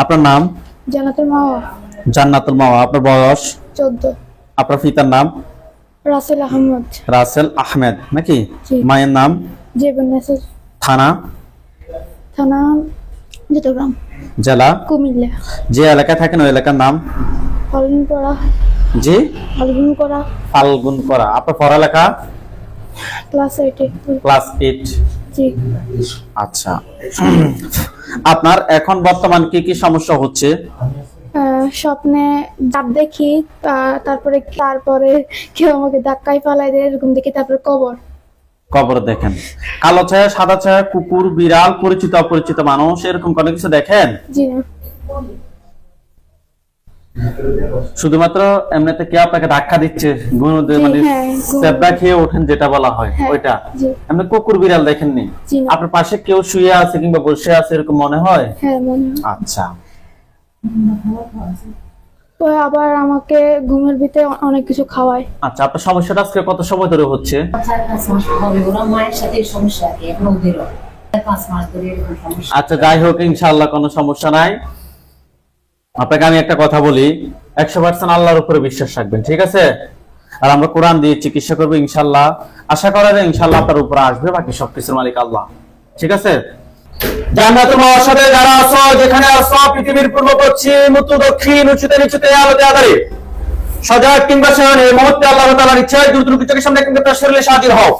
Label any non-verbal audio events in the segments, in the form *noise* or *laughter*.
আপনার নাম? জানাতের মা জান্নাতুল মাওয়া। আপনার বয়স? চোদ্দ। আপনার পিতার নাম? রাসেল আহমদ। রাসেল আহমেদ নাকি? মায়ের নাম? জেবন নাসির। থানা? থানা চট্টগ্রাম। জেলা? কুমিল্লা। যে এলাকায় থাকেন ওই এলাকার নাম? ফাল্গুন পড়া জি? ফাল্গুন করা ফাল্গুন করা আপনার পড়ালেখা ক্লাস এইটে ক্লাস এইট। জি। আচ্ছা। আপনার এখন বর্তমান কি কি সমস্যা হচ্ছে? স্বপ্নে ডাব দেখি তারপরে তারপরে কেউ আমাকে ধাক্কায় পালাই দেয় এরকম দেখি তারপরে কবর। কবর দেখেন। কালো ছায়া সাদা ছায়া কুকুর বিড়াল পরিচিত অপরিচিত মানুষ এরকম কোনো কিছু দেখেন? জি না। শুধুমাত্র এমনিতে কে আপনাকে ধাক্কা দিচ্ছে মানে হ্যাঁ, খেয়ে ওঠেন যেটা বলা হয় হ্যাঁ, ওইটা। এমনি কুকুর বিড়াল দেখেননি? আপনার পাশে কেউ শুয়ে আছে কিংবা বসে আছে এরকম মনে হয়? হ্যাঁ মনে হয়। আচ্ছা। আবার আমাকে ঘুমের ভিতরে অনেক কিছু খাওয়ায়। আচ্ছা আপনার সমস্যাটা আজকে কত সময় ধরে হচ্ছে? ওরা মায়ের সাথে সমস্যা এখন ওদেরও চার পাঁচ মাস ধরে এরকম সমস্যা। আচ্ছা যাই হোক ইনশাআল্লাহ কোনো সমস্যা নাই। আপনাকে আমি একটা কথা বলি, একশো পার্সেন্ট আল্লাহর উপরে বিশ্বাস রাখবেন, ঠিক আছে? আর আমরা কোরআন দিয়ে চিকিৎসা করব ইনশাল্লাহ আশা করা যায় ইনশাল্লাহ আপনার উপরে আসবে বাকি সবকিছুর মালিক আল্লাহ। ঠিক আছে? যারা দক্ষিণ, উঁচুতে, নিচুতে, আলোতে কিংবা আল্লাহ সামনে শরীরে হও।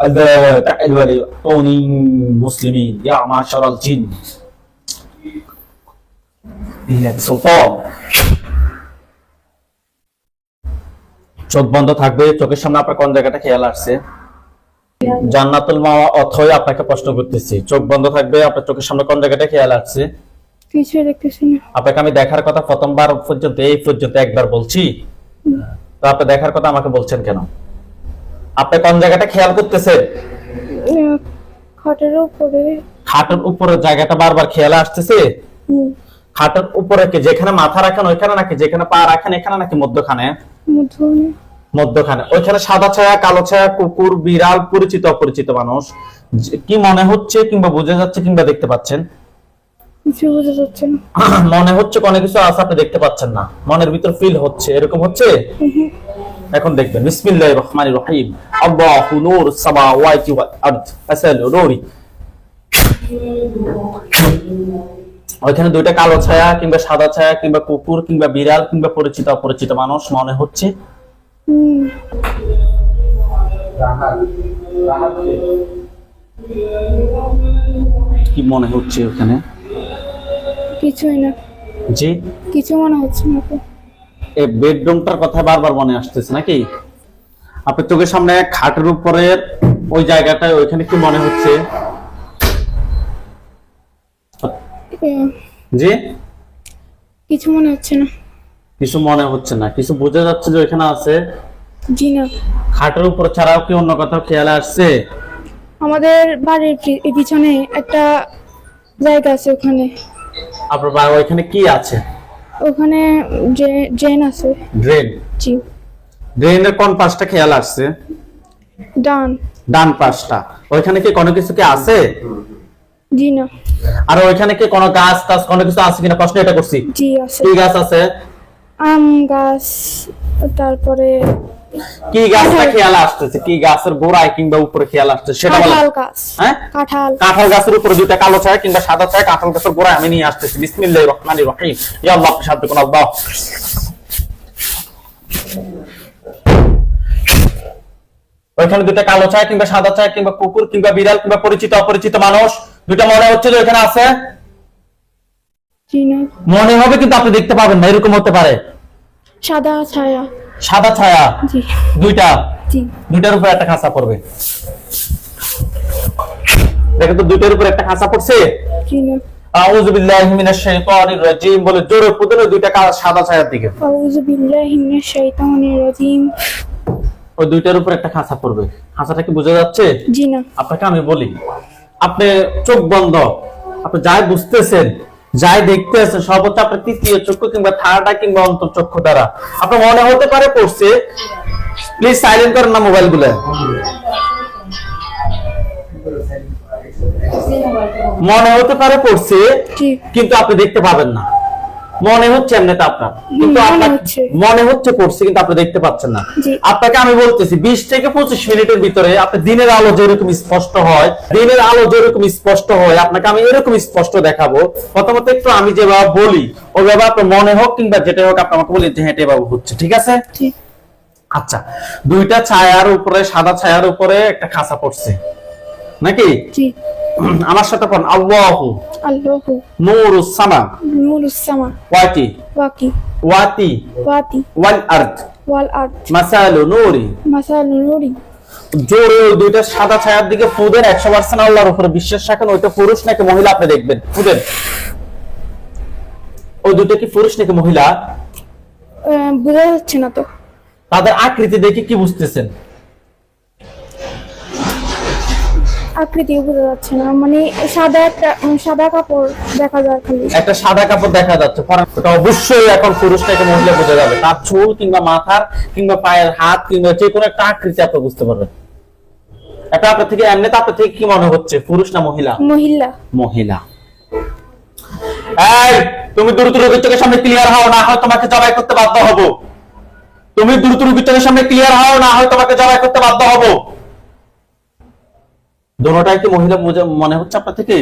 الداعي وليكون مسلمين يا معشر الجن সুলতান চোখ বন্ধ থাকবে চোখের সামনে আপনার কোন জায়গাটা খেয়াল আসছে জান্নাতুল মাওয়া অথই আপনাকে প্রশ্ন করতেছি চোখ বন্ধ থাকবে আপনার চোখের সামনে কোন জায়গাটা খেয়াল আসছে কিছুই দেখতেছি না আপনাকে আমি দেখার কথা প্রথমবার পর্যন্ত এই পর্যন্ত একবার বলছি তো আপনি দেখার কথা আমাকে বলছেন কেন আপনি কোন জায়গাটা খেয়াল করতেছেন? খাটের উপরে। খাটের উপরের জায়গাটা বারবার খেয়াল আসতেছে? খাটের উপরে কি যেখানে মাথা রাখেন ওইখানে নাকি? যেখানে পা রাখেন এখানে নাকি মধ্যখানে? মধ্যখানে। ওইখানে সাদা ছায়া কালো ছায়া কুকুর বিড়াল পরিচিত অপরিচিত মানুষ। কি মনে হচ্ছে কিংবা বোঝা যাচ্ছে কিংবা দেখতে পাচ্ছেন? কিছু বোঝা যাচ্ছে না। *clears throat* মনে হচ্ছে কোনো কিছু আছে আপনি দেখতে পাচ্ছেন না। মনের ভিতর ফিল হচ্ছে এরকম হচ্ছে? এখন দেখবেন বিসমিল্লাহির রহমানির রহিম আল্লাহু নূর সামাওয়াতি ওয়াল আরদ আসালু নূরি। ওইখানে দুইটা কালো ছায়া কিংবা সাদা ছায়া কিংবা কুকুর কিংবা বিড়াল কিংবা পরিচিত অপরিচিত মানুষ মনে হচ্ছে। কি মনে হচ্ছে ওখানে? কিছুই না। জি? কিছু মনে হচ্ছে না। এই বেডরুমটার কথা বারবার মনে আসতেছে নাকি? আপনার চোখের সামনে খাটের উপরের ওই জায়গাটায় ওইখানে কি মনে হচ্ছে? জি? কিছু মনে হচ্ছে না। কিছু মনে হচ্ছে না। কিছু বোঝা যাচ্ছে যে ওইখানে আছে? জি না। খাটের উপর ছাড়াও কি অন্য কোথাও খেয়াল আসছে? আমাদের বাড়ির পিছনে একটা জায়গা আছে ওখানে। আপনার ওইখানে কি আছে? ওখানে যে ড্রেন আছে। ড্রেন জি। ড্রেনের কোন পাশটা খেয়াল আসছে? ডান। ডান পাশটা। ওইখানে কি কোনো কিছু কি আছে? জি না। আর ওইখানে কি কোনো গাছ টাছ কোনো কিছু আছে কিনা? প্রশ্ন এটা করছি। জি আছে। কি গাছ আছে? আম গাছ তারপরে কি গাছটা খেয়াল আসতেছে? কি গাছের গোড়ায় কিংবা উপরে খেয়াল আসছে সেটা কাঁঠাল গাছ। হ্যাঁ? কাঁঠাল। কাঁঠাল গাছের উপরে দুইটা কালো ছায়া কিংবা সাদা ছায়া কাঁঠাল গাছের গোড়ায় আমি নিয়ে আসতেছি। বিসমিল্লাহির রহমানির রহিম। ইয়া আল্লাহ আপনি সাহায্য করুন আল্লাহ। ওইখানে দুইটা কালো ছায়া কিংবা সাদা ছায়া কিংবা কুকুর কিংবা বিড়াল কিংবা পরিচিত অপরিচিত মানুষ। দুইটা মনে হচ্ছে যে ওইখানে আছে? মনে হবে কিন্তু আপনি দেখতে পাবেন না এরকম হতে পারে। সাদা ছায়া। সাদা ছায়া। দুইটা। দুইটার উপর একটা খাঁচা পড়বে। দেখেন তো দুইটার উপর একটা খাঁচা পড়ছে। আউযু বিল্লাহি মিনাশ শাইতানির রাজিম বলে জোরে পুদলে দুইটা সাদা ছায়ার দিকে। আউযু বিল্লাহি মিনাশ শাইতানির রাজিম। ওই দুইটার উপর একটা খাঁচা পড়বে। খাঁচাটা কি বোঝা যাচ্ছে? জি না। আপনাকে আমি বলি আপনি চোখ বন্ধ আপনি যাই বুঝতেছেন যাই দেখতে আছে সর্বোচ্চ আপনার তৃতীয় চক্ষু কিংবা থার্ডা কিংবা অন্তর চক্ষু দ্বারা। আপনার মনে হতে পারে পড়ছে। প্লিজ সাইলেন্ট করেন না মোবাইলগুলো। মনে হতে পারে পড়ছে কিন্তু আপনি দেখতে পাবেন না। মনে হচ্ছে এমনিতে আপনার। কিন্তু আপনার। মনে হচ্ছে পড়ছে কিন্তু আপনি দেখতে পাচ্ছেন না। আপনাকে আমি বলতেছি বিশ থেকে পঁচিশ মিনিটের ভিতরে আপনি দিনের আলো যেরকম স্পষ্ট হয় দিনের আলো যেরকম স্পষ্ট হয় আপনাকে আমি এরকম স্পষ্ট দেখাবো। প্রথমত একটু আমি যেভাবে বলি ওইভাবে আপনার মনে হোক কিংবা যেটা হোক আপনি আমাকে বলি যে হ্যাঁ এভাবে হচ্ছে ঠিক আছে? আচ্ছা দুইটা ছায়ার উপরে সাদা ছায়ার উপরে একটা খাঁচা পড়ছে। নাকি? জি। আমার সাথে পড়ুন আল্লাহু। আল্লাহু। নূরুস সামা। নূরুস সামা। ওয়াতি। ওয়াকি ওয়াতি। ওয়াতি। ওয়াল আরদ। ওয়াল আরদ। মাসালু নূরি। মাসালু নূরি। জোরে ওই দুইটা সাদা ছায়ার দিকে একশো পার্সেন্ট আল্লাহর উপরে বিশ্বাস রাখেন। ওইটা পুরুষ নাকি মহিলা আপনি দেখবেন। ফুদের ওই দুটো কি পুরুষ নাকি মহিলা? বোঝা যাচ্ছে না তো। তাদের আকৃতি দেখে কি বুঝতেছেন? আকৃতিও বোঝা যাচ্ছে না। মানে সাদা একটা সাদা কাপড় দেখা যায় খালি। একটা সাদা কাপড় দেখা যাচ্ছে পরা- ওটা অবশ্যই এখন পুরুষ নাকি মহিলা বোঝা যাবে। তার চুল কিংবা মাথার কিংবা পায়ের হাত কিংবা যে কোনো একটা আকৃতি আপনি বুঝতে পারবেন। এটা আপনার থেকে এমনিতে আপনার থেকে কি মনে হচ্ছে পুরুষ না মহিলা? মহিলা। মহিলা। এই তুমি দ্রুত রোগীর চোখের সামনে ক্লিয়ার হও না হয় তোমাকে জবাই করতে বাধ্য হব। তুমি দ্রুত রোগীর চোখের সামনে ক্লিয়ার হও না হয় তোমাকে জবাই করতে বাধ্য হব। দোনোটাই কি মহিলা মনে হচ্ছে আপনার থেকে?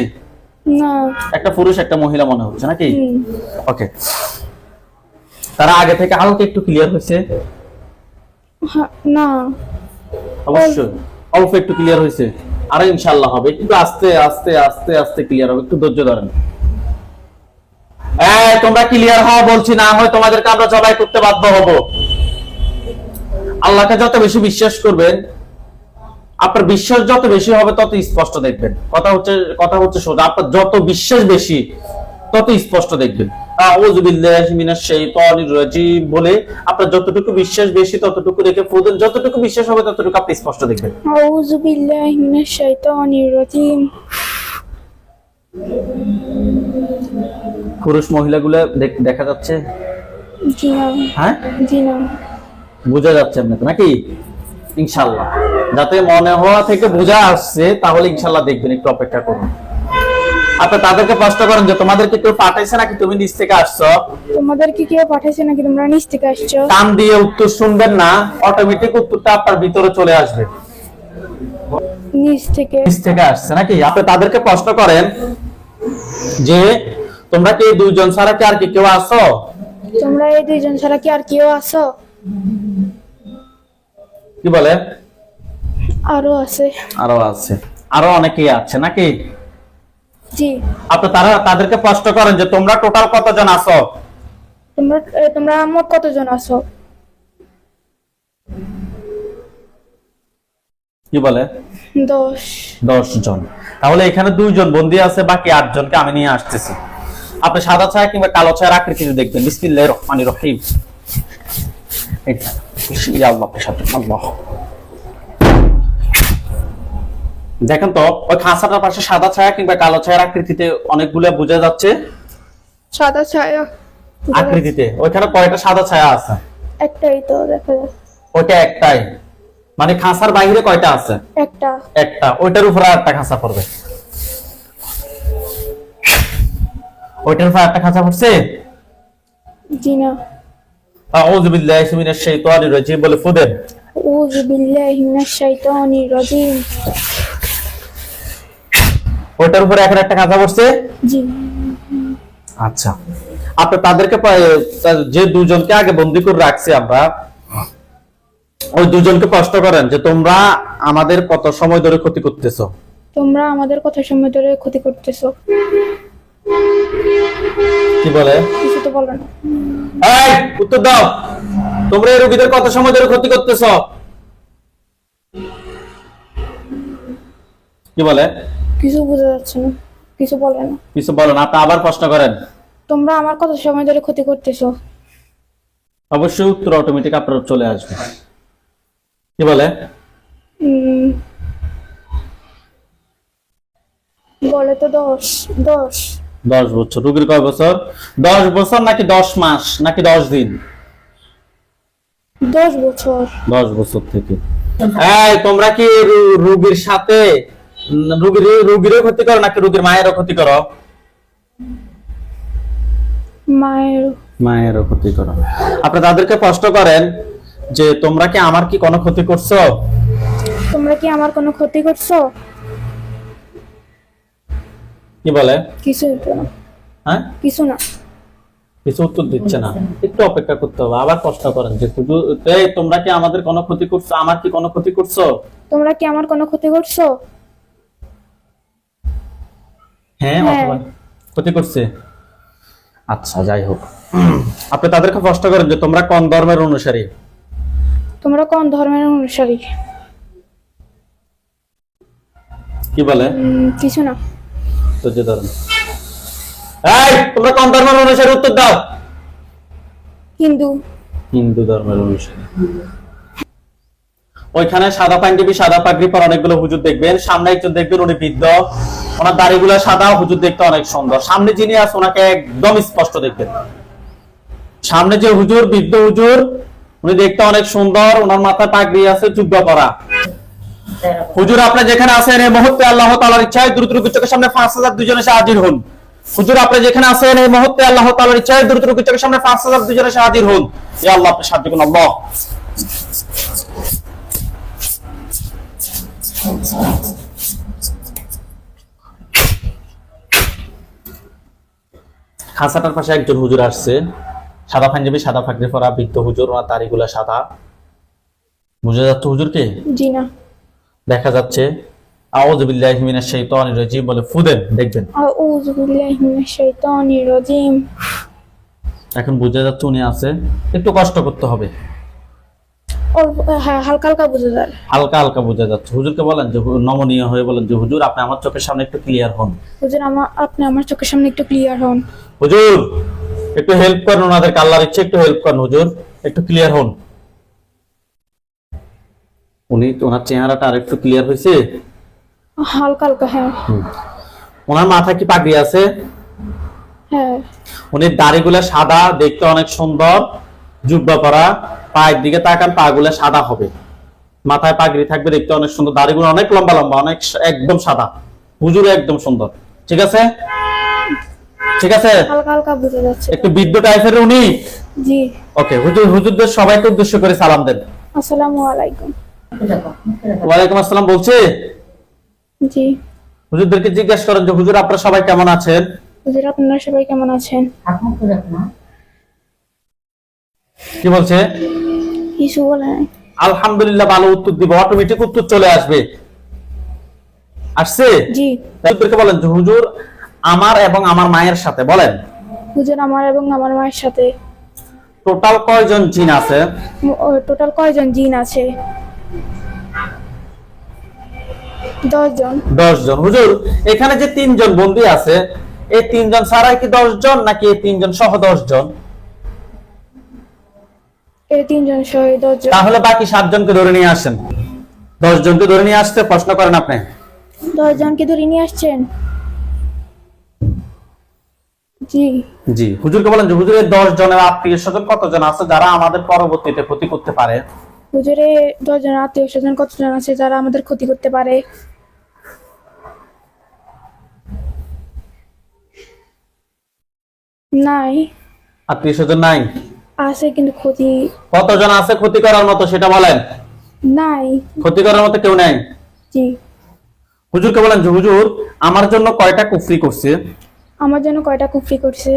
না। একটা পুরুষ একটা মহিলা মনে হচ্ছে নাকি? ওকে তারা আগে থেকে হালকা একটু ক্লিয়ার হয়েছে? না। অবশ্যই। অল্প একটু ক্লিয়ার হয়েছে। আরে ইনশাল্লাহ হবে। কিন্তু আস্তে আস্তে আস্তে আস্তে ক্লিয়ার হবে। একটু ধৈর্য ধরেন। এই তোমরা ক্লিয়ার হও বলছি না হয় তোমাদেরকে আমরা জবাই করতে বাধ্য হব। আল্লাহকে যত বেশি বিশ্বাস করবেন আপনার বিশ্বাস যত বেশি হবে তত স্পষ্ট দেখবেন। কথা হচ্ছে কথা হচ্ছে সোজা আপনার যত বিশ্বাস বেশি তত স্পষ্ট দেখবেন। বলে আপনার যতটুকু বিশ্বাস বেশি ততটুকু রেখে ফুদেন যতটুকু বিশ্বাস হবে ততটুকু আপনি স্পষ্ট দেখবেন। পুরুষ মহিলাগুলো দেখ- দেখা যাচ্ছে? হ্যাঁ? বোঝা যাচ্ছে আপনাকে নাকি? ইনশাল্লাহ যাতে মনে হওয়া থেকে বোঝা আসছে তাহলে ইনশাল্লাহ দেখবেন একটু অপেক্ষা করুন। আপনি তাদেরকে প্রশ্ন করেন যে তোমাদেরকে কেউ পাঠাইছে নাকি? তুমি নিচ থেকে আসছো। তোমাদেরকে কেউ পাঠাইছে নাকি? তোমরা নিচ থেকে আসছো? কান দিয়ে উত্তর শুনবেন না অটোমেটিক উত্তরটা আপনার ভিতরে চলে আসবে। নিচ থেকে। নিচ থেকে আসছে নাকি? আপনি তাদেরকে প্রশ্ন করেন যে তোমরা কি দুইজন ছাড়া কি আর কি কেউ আসো তোমরা এই দুইজন ছাড়া কি আর কেউ আছো? কি বলে আরও আছে। আরও আছে। আরও অনেকেই আছে নাকি? জি। আপনি তারা তাদেরকে প্রশ্ন করেন যে তোমরা টোটাল কতজন আছো? তোমরা তোমরা মোট কতজন আছো? কি বলে? দশ। দশ জন। তাহলে এখানে দুইজন বন্দি আছে বাকি আট জনকে আমি নিয়ে আসতেছি। আপনি সাদা ছায়া কিংবা কালো ছায়ার আকৃতিতে দেখবেন। বিসমিল্লাহির রহমানির রহিম। এটা আল্লাহ আল্লাহ। দেখেন তো ওই খাঁচাটার পাশে সাদা ছায়া কিংবা কালো ছায়ার আকৃতিতে অনেকগুলো বোঝা যাচ্ছে। সাদা ছায়া। আকৃতিতে। ওইখানে কয়টা সাদা ছায়া আছে। একটাই তো দেখা যায় ওইটা একটাই। মানে খাঁচার বাইরে কয়টা আছে? একটা। একটা। ওইটার উপরে আর একটা খাঁচা পড়বে। ওইটার উপরে একটা খাঁচা পড়ছে? জি না। আউযু বিল্লাহি মিনাশ শাইতানির রাজিম বলে ফুদেন আউযু বিল্লাহি মিনাশ শাইতানির রাজিম। ওইটার উপরে এখন একটা খাঁচা পড়ছে? জি। আচ্ছা। আপনি তাদেরকে যে দুজনকে আগে বন্দি করে রাখছি আমরা ওই দুজনকে প্রশ্ন করেন যে তোমরা আমাদের কত সময় ধরে ক্ষতি করতেছো। তোমরা আমাদের কথা সময় ধরে ক্ষতি করতেছো? কি বলে? কিছু তো বলো না। এই উত্তর দাও। তোমরা এই রোগীদের কত সময় ধরে ক্ষতি করতেছো? কি বলে? কিছু বোঝা যাচ্ছে না। কিছু বলে না। কিছু বলেন আপনি আবার প্রশ্ন করেন। তোমরা আমার কত সময় ধরে ক্ষতি করতেছো? অবশ্যই উত্তর অটোমেটিক আপনার চলে আসবে। কি বলে? উম, বলে তো দশ দশ। দশ বছর। রুগীর কয় বছর? দশ বছর নাকি দশ মাস নাকি দশ দিন? দশ বছর। দশ বছর থেকে। এই তোমরা কি রু- রুগীর সাথে রুগীর রুগীরও ক্ষতি করো নাকি রুগীর মায়েরও ক্ষতি করো? মায়ের মায়েরও ক্ষতি করো। আপনি তাদেরকে প্রশ্ন করেন যে তোমরা কি আমার কি কোনো ক্ষতি করছ? তোমরা কি আমার কোনো ক্ষতি করছ? কি বলে? কিছু না। হ্যাঁ? কিছু না। কিছু উত্তর দিচ্ছে না। একটু অপেক্ষা করতে হবে আবার প্রশ্ন করেন যে শুধু তোমরা কি আমাদের কোনো ক্ষতি করছ? আমার কি কোনো ক্ষতি করছ? তোমরা কি আমার কোনো ক্ষতি করছ? হ্যাঁ হ্যাঁ। অথবা ক্ষতি করছে। আচ্ছা যাই হোক। আপনি তাদেরকে প্রশ্ন করেন যে তোমরা কোন ধর্মের অনুসারী? তোমরা কোন ধর্মের অনুসারী? কি বলে? কিছু না। তো যে ধরেন এই তোমরা কোন ধর্মের অনুসারী? উত্তর দাও। হিন্দু। হিন্দু ধর্মের অনুসারী। ওইখানে সাদা পাঞ্জাবি সাদা পাগড়ি পর অনেকগুলো হুজুর দেখবেন। সামনে একজন দেখবেন, উনি বৃদ্ধ। ওনার দাড়িগুলো সাদা, হুজুর দেখতে অনেক সুন্দর। সামনে যিনি আছে, ওনাকে একদম স্পষ্ট দেখবেন। সামনে যে হুজুর, বৃদ্ধ হুজুর, উনি দেখতে অনেক সুন্দর। ওনার মাথায় পাগড়ি আছে যুদ্ধ করা হুজুর আপনি যেখানে আছেন, এই মুহূর্তে আল্লাহ তাআলার ইচ্ছায় দ্রুত রুগীর চোখের সামনে পাঁচ হাজার দুজনে এসে হাজির হন। হুজুর আপনি যেখানে আছেন, এই মুহূর্তে আল্লাহ তাআলার ইচ্ছায় দ্রুত রুগীর চোখের সামনে পাঁচ হাজার দুজনে এসে হাজির হন। ইয়া আল্লাহ, আপনি সাহায্য করুন, আল্লাহ। খাসাটার পাশে একজন হুজুর আসছে। সাদা পাঞ্জাবি সাদা ফাকরি পরা বৃদ্ধ হুজুর ওনার দাড়িগুলা সাদা। বুঝা যাচ্ছে হুজুরকে? জি না। দেখা যাচ্ছে আউযুবিল্লাহি মিনাশ শাইতানির রাজিম বলে ফুদেন দেখবেন। আউযু বিল্লাহি মিনাশ শাইতানির রাজিম এখন বোঝা যাচ্ছে উনি আছে। একটু কষ্ট করতে হবে। হালকা হালকা বোঝা যায়। হালকা হালকা বোঝা যাচ্ছে। হুজুরকে বলেন যে নমনীয় হয়ে বলেন যে হুজুর আপনি আমার চোখের সামনে একটু ক্লিয়ার হন। হুজুর আমার আপনি আমার চোখের সামনে একটু ক্লিয়ার হন। হুজুর একটু হেল্প করেন আল্লাহর ইচ্ছে একটু হেল্প করেন হুজুর একটু ক্লিয়ার হন। উনি ওনার চেহারাটা আর একটু ক্লিয়ার হয়েছে হালকা হালকা হ্যাঁ। ওনার মাথায় কি পাগড়ি আছে? হ্যাঁ। উনি দাড়িগুলা সাদা দেখতে অনেক সুন্দর জুব্বা পরা। পায়ের দিকে তাকান পা গুলা সাদা হবে। মাথায় পাগড়ি থাকবে দেখতে অনেক সুন্দর। দাড়িগুলো অনেক লম্বা লম্বা অনেক একদম সাদা। হুজুর একদম সুন্দর। ঠিক আছে? ঠিক আছে? হালকা হালকা বোঝা যাচ্ছে। একটু বৃদ্ধ টাইপের উনি? জি। ওকে হুজুর হুজুরদের সবাইকে উদ্দেশ্য করে সালাম দেন। আসসালামু আলাইকুম। ওয়ালাইকুম আসসালাম বলছে? জি। হুজুরদেরকে জিজ্ঞাসা করেন যে হুজুর আপনারা সবাই কেমন আছেন? হুজুর আপনারা সবাই কেমন আছেন? কি বলছে? কিছু বলে নাই। আলহামদুলিল্লাহ ভালো উত্তর দিব অটোমেটিক উত্তর চলে আসবে। আসছে? জি। হুজুরকে বলেন হুজুর আমার এবং আমার মায়ের সাথে। বলেন। হুজুর আমার এবং আমার মায়ের সাথে। টোটাল কয়জন জিন আছে? টোটাল কয়জন জিন আছে? দশ জন দশ জন হুজুর এখানে যে তিনজন বন্দী আছে এই তিনজন ছাড়াই কি দশ জন নাকি এই তিনজন সহ দশ জন তিনজন সহ তাহলে বাকি সাতজনকে ধরে নিয়ে আসেন। দশ জনকে ধরে নিয়ে আসতে প্রশ্ন করেন আপনি। দশ জনকে ধরে নিয়ে আসছেন? জি। জি হুজুরকে বলেন যে হুজুরের দশ জনের আত্মীয় স্বজন কতজন আছে? যারা আমাদের পরবর্তীতে ক্ষতি করতে পারে। হুজুরে দশ জন আত্মীয় স্বজন কতজন আছে যারা আমাদের ক্ষতি করতে পারে? নাই। আত্মীয় স্বজন নাই? আছে কিন্তু ক্ষতি কতজন আছে ক্ষতি করার মতো সেটা বলেন? নাই। ক্ষতি করার মতো কেউ নাই? জি। হুজুরকে বলেন যে হুজুর আমার জন্য কয়টা কুফরি করছে? আমার জন্য কয়টা কুফরি করছে?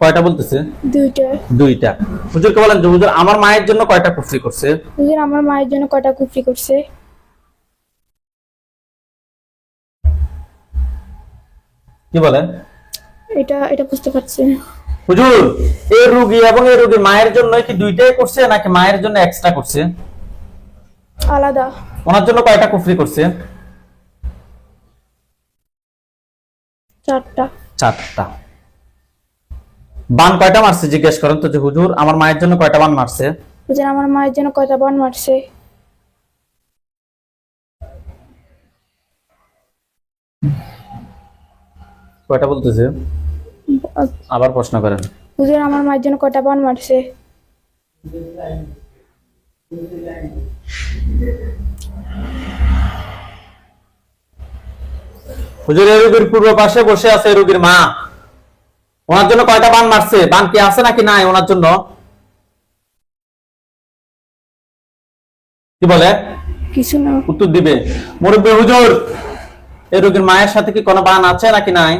কয়টা বলতেছে? দুইটা। দুইটা। হুজুরকে বলেন যে হুজুর আমার মায়ের জন্য কয়টা কুফরি করছে? হুজুর আমার মায়ের জন্য কয়টা কুফরি করছে? কি বলেন? এটা এটা বুঝতে পারছি। হুজুর এই রোগী এবং এই রোগীর মায়ের জন্য কি দুইটাই করছে নাকি মায়ের জন্য এক্সট্রা করছে? আলাদা। ওনার জন্য কয়টা কুফরি করছে? চারটা। চারটা। বান কয়টা মারছে জিজ্ঞেস করেন তো যে হুজুর আমার মায়ের জন্য কয়টা বান মারছে? হুজুর আমার মায়ের জন্য কয়টা বান মারছে? কয়টা বলতেছে? আবার প্রশ্ন করেন। হুজুর আমার মায়ের জন্য কয়টা বান মারছে? হুজুর এই রোগীর পূর্ব পাশে বসে আছে রোগীর মা। ওনার জন্য কয়টা বান মারছে? বান কি আছে নাকি নাই ওনার জন্য? কি বলে? কিছু না। উত্তর দিবে। মুরব্বী হুজুর এই রোগীর মায়ের সাথে কি কোনো বান আছে নাকি নাই?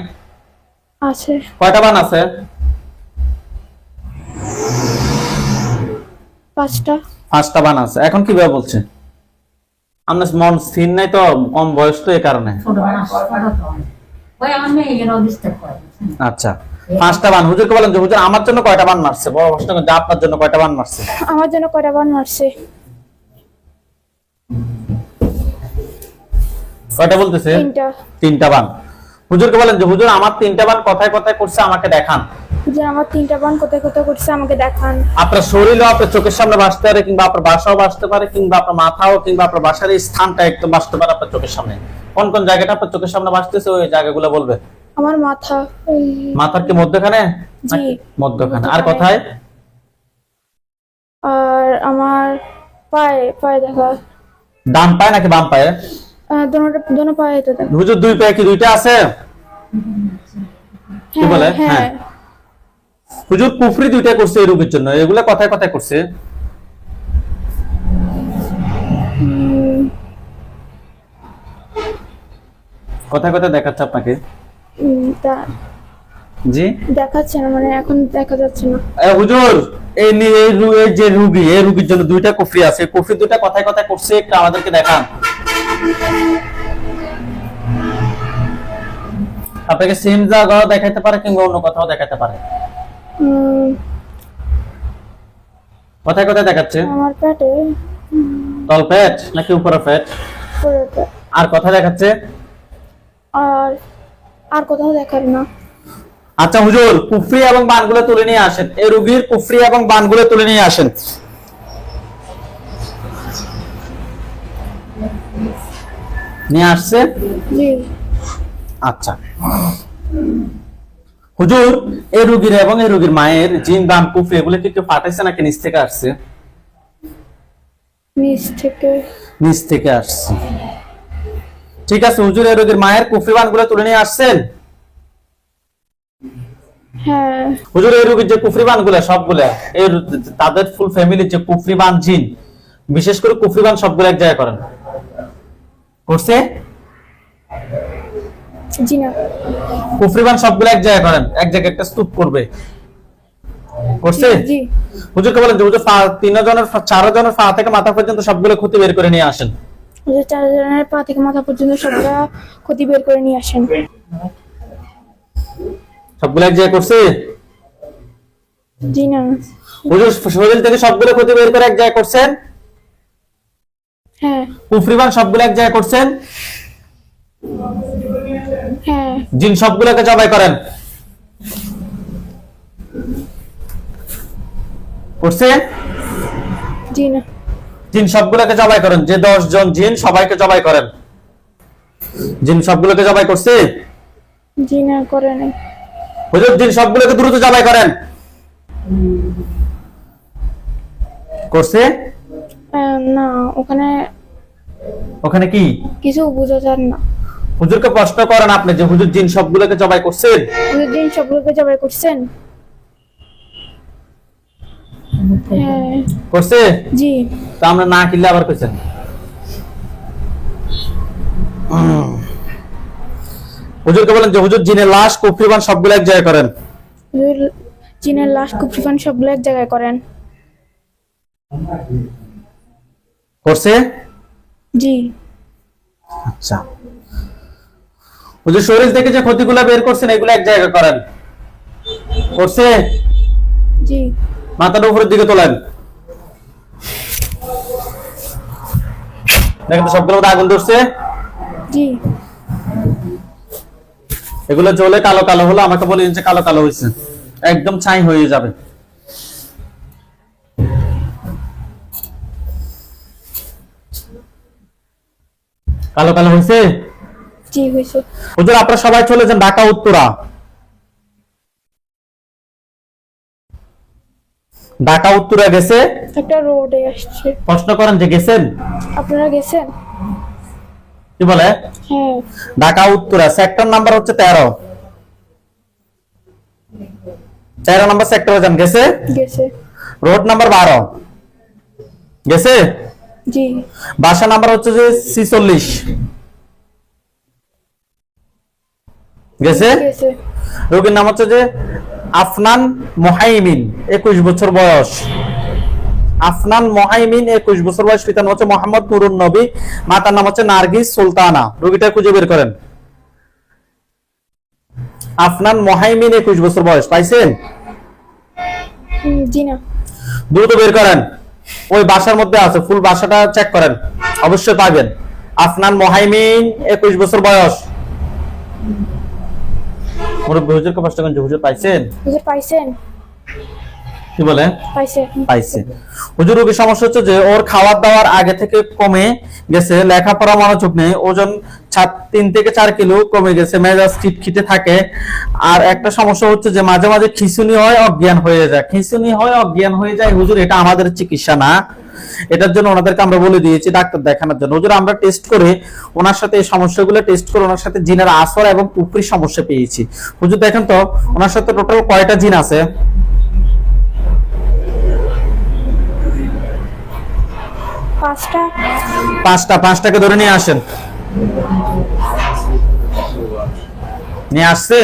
আছে। কয়টা বান আছে? পাঁচটা। পাঁচটা বান আছে। এখন কীভাবে বলছে? আপনার মন স্থির নাই তো কম বয়স তো এই কারণে। আচ্ছা পাঁচটা বান। হুজুরকে বলেন যে হুজুর আমার জন্য কয়টা বান মারছে? বড় প্রশ্ন করছে, আপনার জন্য কয়টা বান মারছে? আমার জন্য কয়টা বান মারছে? কয়টা বলতেছে? তিনটা। তিনটা বান। হুজুরকে বলেন যে হুজুর আমার তিনটা বান কথায় কথায় করছে আমাকে দেখান। হুজুর আমার তিনটা বান কোথায় কোথায় করছে আমাকে দেখান। আপনার শরীরও আপনার চোখের সামনে বাসতে পারে কিংবা আপনার বাসাও বাসতে পারে কিংবা আপনার মাথাও কিংবা আপনার বাসার এই স্থানটা একদম বাসতে পারে আপনার চোখের সামনে। কোন কোন জায়গাটা আপনার চোখের সামনে বাসতেছে ওই জায়গাগুলো বলবে। আমার মাথা মাথার কি মধ্যখানে? জি। মধ্যখানে? আর। কোথায়? আর আমার পায়ে পায়ে দেখা। ডান পায়ে নাকি বাম পায়ে? দোনোটা দোনো পায়ে তো হুজুর দুই পায়ে কি দুইটা আছে? কি হ্যাঁ, বলে? হ্যাঁ হ্যাঁ। হুজুর কুফরি দুইটা করছে এই রোগের জন্য। এগুলা কথায় কথায় করছে। উম, কথায় কথায় দেখাচ্ছে আপনাকে। জি? দেখাচ্ছে না মানে এখন দেখা যাচ্ছে না। এ হুজুর এই এই যে রুগী এই রুগীর জন্য দুইটা কুফরি আছে। কুফরি দুইটা কথায় কথায় করছে একটু আমাদেরকে দেখান। আপনাকে সেম জায়গাও দেখাইতে পারে কিংবা অন্য কোথাও দেখাতে পারে? কথায় কথায় দেখাচ্ছে? আমার পেটে তল পেট নাকি উপরে পেট? আর কথা দেখাচ্ছে? আর আর কোথাও দেখাবে না। আচ্ছা হুজুর কুফরি এবং বানগুলো তুলে নিয়ে আসেন। এই রুগীর কুফরি এবং বানগুলো তুলে নিয়ে আসেন। নিয়ে আসছে আচ্ছা। হুজুর এই রুগীর এবং এই রুগীর মায়ের জিন বান কুফরি এগুলো কি কেউ পাঠাইছে নাকি নিচ থেকে আসছে? নিচ থেকে। নিচ থেকে আসছে। ঠিক আছে হুজুর এই রোগীর মায়ের কুফরি বানগুলো তুলে নিয়ে আসছেন? হুজুর এই রোগীর যে কুফরি বানগুলো সবগুলা এই তাদের ফুল ফ্যামিলির যে কুফরি বান জিন বিশেষ করে কুফরি বান সবগুলো এক জায়গায় করেন। করছে? কুফরি বান সবগুলো এক জায়গায় করেন এক জায়গায় একটা স্তূপ করবে। করছে? হুজুরকে বলেন যে হুজুর পা- তিনজনের চার জনের পা থেকে মাথা পর্যন্ত সবগুলো ক্ষতি বের করে নিয়ে আসেন। যে চারজনের পা থেকে মাথা পর্যন্ত সবটা ক্ষতি বের করে নিয়ে আসেন। সবগুলো এক জায়গায় করছে? জি না হুজুর শরীর থেকে সবগুলো ক্ষতি বের করে এক জায়গায় করছেন? হ্যাঁ। সবগুলো এক জায়গায় করছেন? হ্যাঁ। জিন সবগুলোকে জবাই করেন। করছে জি না জিন সবগুলোকে জবাই করেন। যে দশ জন জিন সবাইকে জবাই করেন। জিন সবগুলোকে জবাই করছে? জি না করে নাই। হুজুর জিন সবগুলোকে দ্রুত জবাই করেন। করছে? না ওখানে ওখানে কি? কিছু বোঝা যান না। হুজুরকে প্রশ্ন করেন আপনি যে হুজুর জিন সবগুলোকে জবাই করছেন? হুজুর দিন সবগুলোকে জবাই করছেন? করছে? জি। তো আমরা না কিনলে আবার কইছেন? হুজুরকে বলেন যে হুজুর জিনের লাশ কুফরিবান সবগুলো এক জায়গায় করেন। হুজুর চীনের লাশ কুফরিফান সবগুলো এক জায়গায় করেন। করছে? জি। আচ্ছা। হুজুর শরীর থেকে যে ক্ষতিগুলো বের করছেন এগুলো এক জায়গায় করেন। করছে? জি। মাথাটা উপরের দিকে তোলেন। দেখেন তো সবগুলো আগুন ধরছে। জি। এগুলো জ্বলে কালো কালো হলো আমাকে বলে যে কালো কালো হয়েছে একদম ছাই হয়ে যাবে। কালো কালো হয়েছে জি হয়েছে হুজুর আপনারা সবাই চলে যান ঢাকা উত্তরা। ঢাকা উত্তরা গেছে? একটা রোডে আসছে। প্রশ্ন করেন যে গেছেন? আপনারা গেছেন? কি বলে? ঢাকা উত্তরা। সেক্টর নাম্বার হচ্ছে তেরো। তেরো নাম্বার সেক্টরে যান গেছে? রোড নাম্বার বারো। গেছে? বাসা নাম্বার হচ্ছে যে ছিচল্লিশ। গেছে? গেছে। রোগীর নাম হচ্ছে যে আফনান মোহাইমিন একুশ বছর বয়স। আফনান মোহাইমিন একুশ বছর বয়স পিতার নাম হচ্ছে মোহাম্মদ নুরুন নবী মাতার নাম হচ্ছে নার্গিস সুলতানা। রোগীটা খুঁজে বের করেন। আফনান মোহাইমিন একুশ বছর বয়স পাইছেন? দ্রুত বের করেন। ওই বাসার মধ্যে আছে ফুল বাসাটা চেক করেন। অবশ্যই পাবেন। আফনান মোহাইমিন একুশ বছর বয়স। হুজুর পাইছেন? হুজুর পাইছেন। কি বলে? পাইছে। হুজুর রোগীর সমস্যা হচ্ছে যে ওর খাওয়ার দাওয়ার আগে থেকে কমে গেছে লেখাপড়া মনোযোগ নেই ওজন তিন থেকে চার কিলো কমে গেছে মেজাজ খিটখিটে থাকে। আর একটা সমস্যা হচ্ছে যে মাঝে মাঝে খিঁচুনি হয় অজ্ঞান হয়ে যায়। খিঁচুনি হয় অজ্ঞান হয়ে যায় হুজুর এটা আমাদের চিকিৎসা না। এটার জন্য ওনাদেরকে আমরা বলে দিয়েছি ডাক্তার দেখানোর জন্য। হুজুর আমরা টেস্ট করে ওনার সাথে এই সমস্যাগুলো টেস্ট করে ওনার সাথে জিনের আসর এবং পুকুরির সমস্যা পেয়েছি। হুজুর দেখেন তো ওনার সাথে টোটাল কয়টা জিন আছে? পাঁচটা। পাঁচটা পাঁচটাকে ধরে নিয়ে আসেন। নিয়ে আসছে?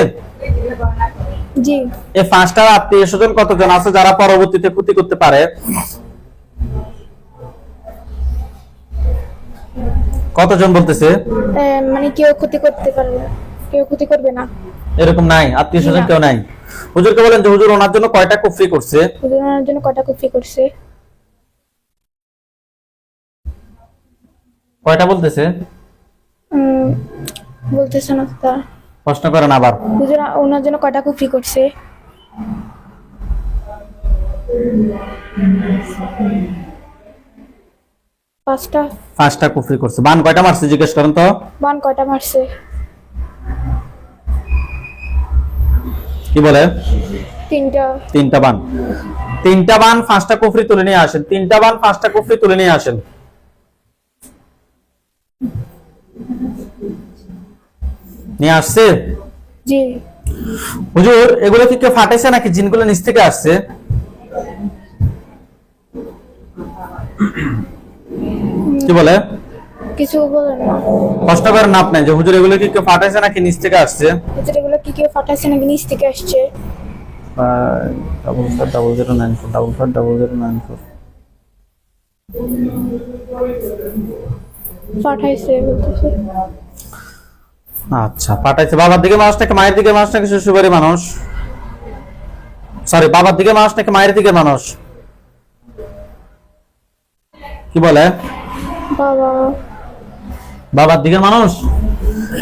জি। এই পাঁচটা আত্মীয় স্বজন কতজন আছে যারা পরবর্তীতে ক্ষতি করতে পারে? কতজন বলতেছে? মানে কেউ ক্ষতি করতে পারবে কেউ ক্ষতি করবে না। এরকম নাই আত্মীয় স্বজন কেউ নাই। হুজুরকে বলেন যে হুজুর ওনার জন্য কয়টা কুফরি করছে? হুজুর ওনার জন্য কটা কপি করছে? কয়টা বলতেছে? বলতেছে না তা প্রশ্ন করেন আবার। হুজুর ওনার জন্য কটা কপি করছে? পাঁচটা। পাঁচটা কুফরি করছে। বান কয়টা মারছে জিজ্ঞেস করেন তো? বান কয়টা মারছে? কি বলে? তিনটা। তিনটা বান। তিনটা বান পাঁচটা কুফরি তুলে নিয়ে আসেন। তিনটা বান পাঁচটা কুফরি তুলে নিয়ে আসেন। নিয়ে আসছে? জি। হুজুর এগুলো কি কেউ ফাটাইছে নাকি? জিনগুলো নিচ থেকে আসছে। কি বলে? কিছু বলেন না। কষ্ট করেন না আপনি যে হুজুর এগুলো কি কেউ ফাটাইছে নাকি? নিচ থেকে আসছে। হুজুর এগুলো কি কেউ ফাটাইছে নাকি? নিচ থেকে আসছে। Double four double zero nine four double four double zero nine four বলতেছে। আচ্ছা পাঠাইছে বাবার দিকে মানুষ নাকি মায়ের দিকে মানুষ নাকি শ্বশুরবাড়ি মানুষ? সরি বাবার দিকে মানুষ নাকি মায়ের দিকে মানুষ? কি বলে? বাবা। বাবার দিকের মানুষ?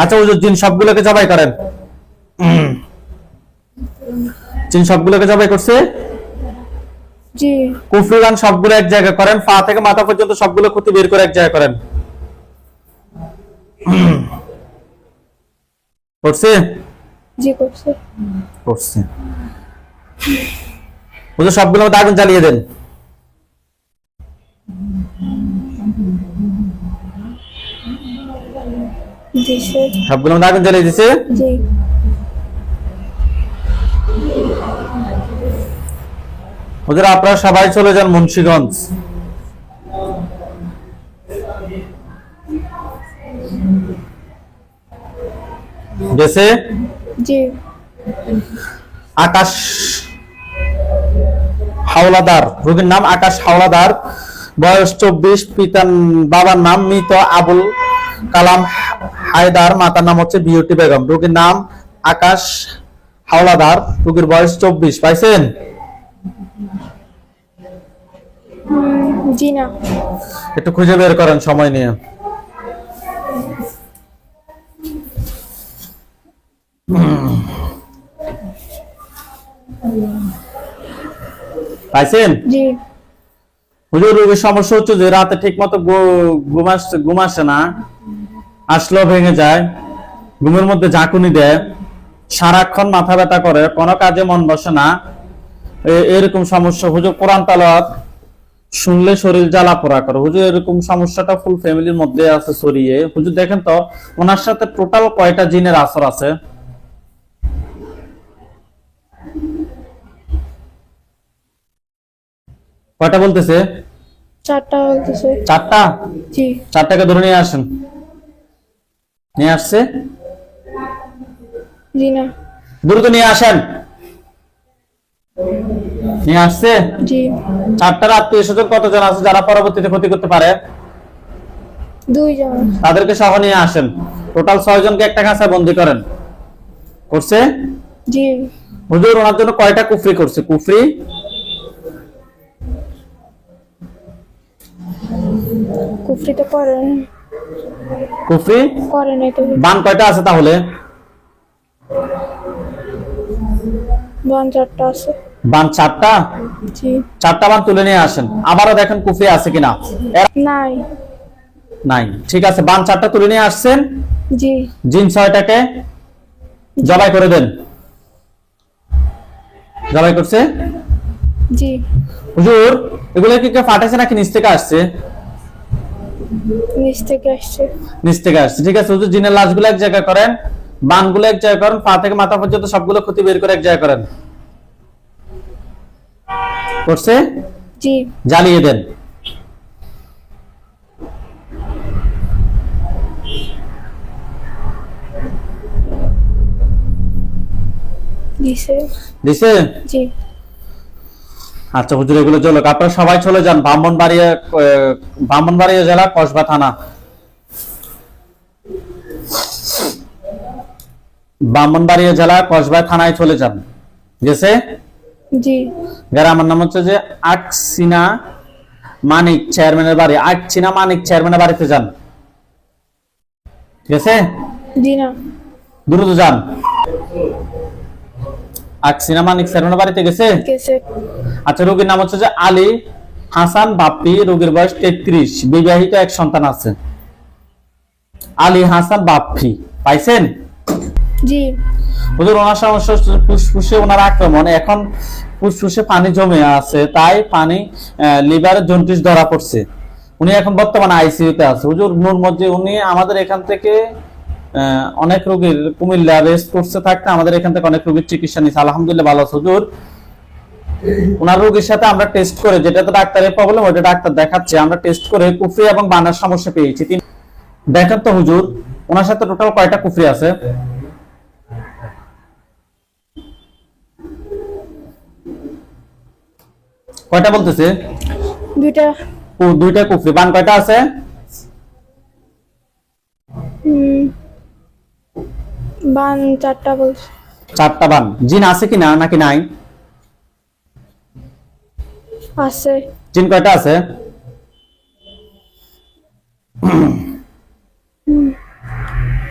আচ্ছা জিন সবগুলোকে জবাই করেন। জিন সবগুলোকে জবাই করছে? জি। কুফরিগান সবগুলো এক জায়গায় করেন পা থেকে মাথা পর্যন্ত সবগুলো ক্ষতি বের করে এক জায়গায় করেন। করছে? জি করছে। করছে। সবগুলো মধ্যে আগুন জ্বালিয়ে দেন। সবগুলো মধ্যে আগুন জ্বালিয়ে দিছে? জি। হুজুর আপনারা সবাই চলে যান মুন্সিগঞ্জ। গেছে জি। আকাশ হাওলাদার রোগীর নাম আকাশ হাওলাদার বয়স চব্বিশ পিতার বাবার নাম মৃত আবুল কালাম হায়দার মাতার নাম হচ্ছে বিউটি বেগম। রোগীর নাম আকাশ হাওলাদার রোগীর বয়স চব্বিশ। পাইছেন? একটু খুঁজে বের করেন সময় নিয়ে। *clears throat* পাইছেন? হুজুর রোগীর সমস্যা হচ্ছে যে রাতে ঠিক মতো ঘুমাস ঘুমাসে না। আসলেও ভেঙে যায়। ঘুমের মধ্যে ঝাঁকুনি দেয়। সারাক্ষণ মাথা ব্যথা করে। কোনো কাজে মন বসে না। এরকম সমস্যা। হুজুর কোরআন তালাওয়াত শুনলে শরীর জ্বালা পোড়া করে। হুজুর এরকম সমস্যাটা ফুল ফ্যামিলির মধ্যে আছে ছড়িয়ে। হুজুর দেখেন তো ওনার সাথে টোটাল কয়টা জিনের আসর আছে? কয়টা বলতেছে? চারটা বলতেছে। চারটা? জি। চারটাকে ধরে নিয়ে আসেন। নিয়ে আসছে? জি না দ্রুত নিয়ে আসেন। নিয়ে আসছে? জি। চারটার আত্মীয় স্বজন কতজন আছে যারা পরবর্তীতে ক্ষতি করতে পারে? দুইজন। তাদেরকে সহ নিয়ে আসেন। টোটাল ছয় জনকে একটা কাঁচায় বন্দি করেন। করছে? জি। হুজুর ওনার জন্য কয়টা কুফরি করছে? কুফরি? কুফরি তো করে কুফরি? করে নাই তো বান কয়টা আছে তাহলে? বান চারটা আছে। বান চারটা? জি। চারটা বান তুলে নিয়ে আসেন। আবারও দেখেন কুফরি আছে কিনা। নাই। নাই। ঠিক আছে বান চারটা তুলে নিয়ে আসছেন। জি। জিন ছয়টাকে জবাই করে দেন। জবাই করছে? জি। হুজুর এগুলো কি কেউ ফাটাইছে নাকি নিচ থেকে আসছে? নিচ থেকে আসছে। নিচ থেকে আসছে ঠিক আছে হুজুর জিনের লাশগুলো এক জায়গায় করেন বানগুলো এক জায়গায় করেন পা থেকে মাথা পর্যন্ত সবগুলো ক্ষতি বের করে এক জায়গায় করেন। করছে? জি। জ্বালিয়ে দেন। দিছে। দিছে? জি। আচ্ছা হুজুর এগুলো চলো। আপনারা সবাই চলে যান ব্রাহ্মণবাড়িয়া ব্রাহ্মণবাড়িয়া জেলা কসবা থানা। ব্রাহ্মণবাড়িয়া জেলা কসবা থানায় চলে যান। গেছে? জি। গ্রামের নাম হচ্ছে যে আকসিনা মানিক চেয়ারম্যানের বাড়ি। আকসিনা মানিক চেয়ারম্যানের বাড়িতে যান। ঠিক আছে জি না। দ্রুত যান। আকসিনা মানিক চেয়ারম্যানের বাড়িতে গেছে? গেছে। আচ্ছা রোগীর নাম হচ্ছে যে আলী হাসান বাপ্পি রোগীর বয়স তেত্রিশ। বিবাহিত এক সন্তান আছে। আলী হাসান বাপ্পি। পাইছেন? জি। হুজুর ওনার সমস্যা ফুসফুসে ওনার আক্রমণ। এখন ফুসফুসে পানি জমে আছে তাই পানি লিভারের জন্টিস ধরা পড়ছে। উনি এখন বর্তমানে আইসিইউতে আছে। হুজুর নূর মধ্যে উনি আমাদের এখান থেকে অনেক রোগীর কুমিল্লা রেস্ট করছে থাকতে আমাদের এখান থেকে অনেক রোগীর চিকিৎসা নিচ্ছে আলহামদুলিল্লাহ ভালো আছে। হুজুর ওনার রোগীর সাথে আমরা টেস্ট করে যেটা তো ডাক্তারের প্রবলেম ওইটা ডাক্তার দেখাচ্ছে। আমরা টেস্ট করে কুফরি এবং বানার সমস্যা পেয়েছি। তিন দেখেন তো হুজুর ওনার সাথে টোটাল কয়টা কুফরি আছে? কয়টা বলতেছে? দুইটা। ও, দুইটা কুফরি। বান কয়টা আছে? বান চারটা বলছে। চারটা বান। জিন আছে কি না নাকি নাই? আছে। জিন কয়টা আছে?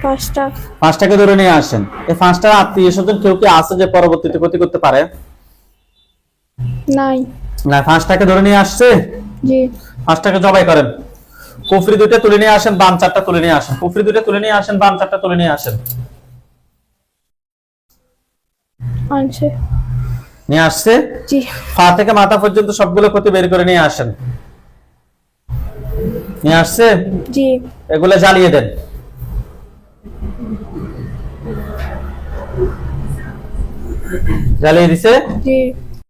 পাঁচটা। পাঁচটাকে ধরে নিয়ে আসেন। এই পাঁচটা আত্মীয় স্বজন কেউ কি আছে যে পরবর্তীতে ক্ষতি করতে পারে? নাই। না পাঁচটাকে ধরে নিয়ে আসছে? জি। পাঁচটাকে জবাই করেন। কুফরি দুইটা তুলে নিয়ে আসেন বাম চারটা তুলে নিয়ে আসেন। কুফরি দুইটা তুলে নিয়ে আসেন বাম চারটা তুলে নিয়ে আসেন। আনছে। নিয়ে আসছে। পা থেকে মাথা পর্যন্ত সবগুলো ক্ষতি বের করে নিয়ে আসেন। নিয়ে আসছে? জি। এগুলো জ্বালিয়ে দেন। জ্বালিয়ে দিছে? জি।